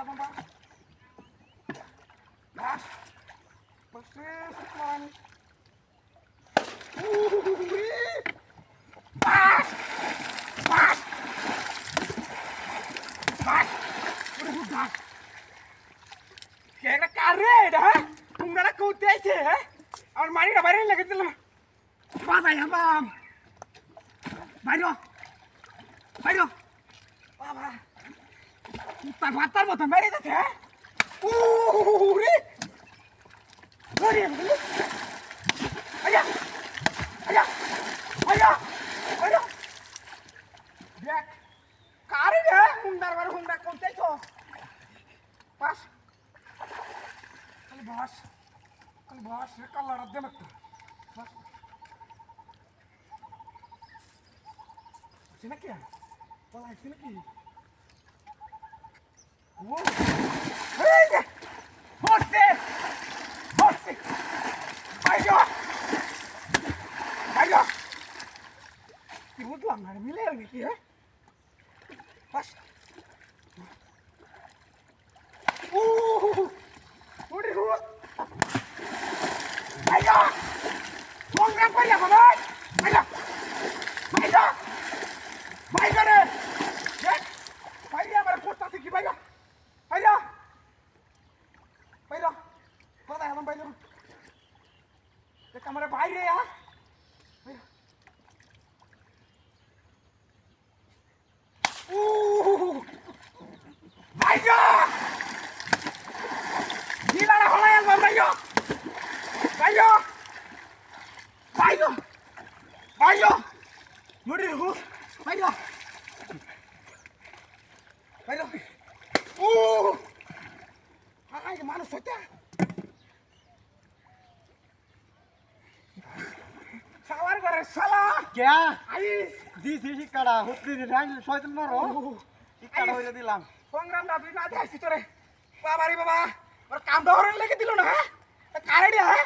Tiga, bomba. Nah. Persis sekali. Uh, pas. Pas. Pas. Udah udah. Kayaknya kare dah. Aur তার ভাতার মতো মেরে যাচ্ছে হ্যাঁ? কারে রে হুন্ডার বার হুন্ডা কোথায় তো বাস। খালি বাস খালি বাস রে, কালার দে লাগতো বাস। নাকি বলা নাকি? Pongan para allá, mamá. বাইরে ও আই মানুষ হইতে করে সালা ক্যা? আইস। দিছি শিক্ষাটা হুত্রি রাইন শয়তান মারো শিক্ষাটা হইলে দিলাম। সংগ্রাম না তুই না দেখছি তোরে। বাবারি বাবা ওর কাম ধরে লেগে দিল না কারে দিয়া হ্যাঁ?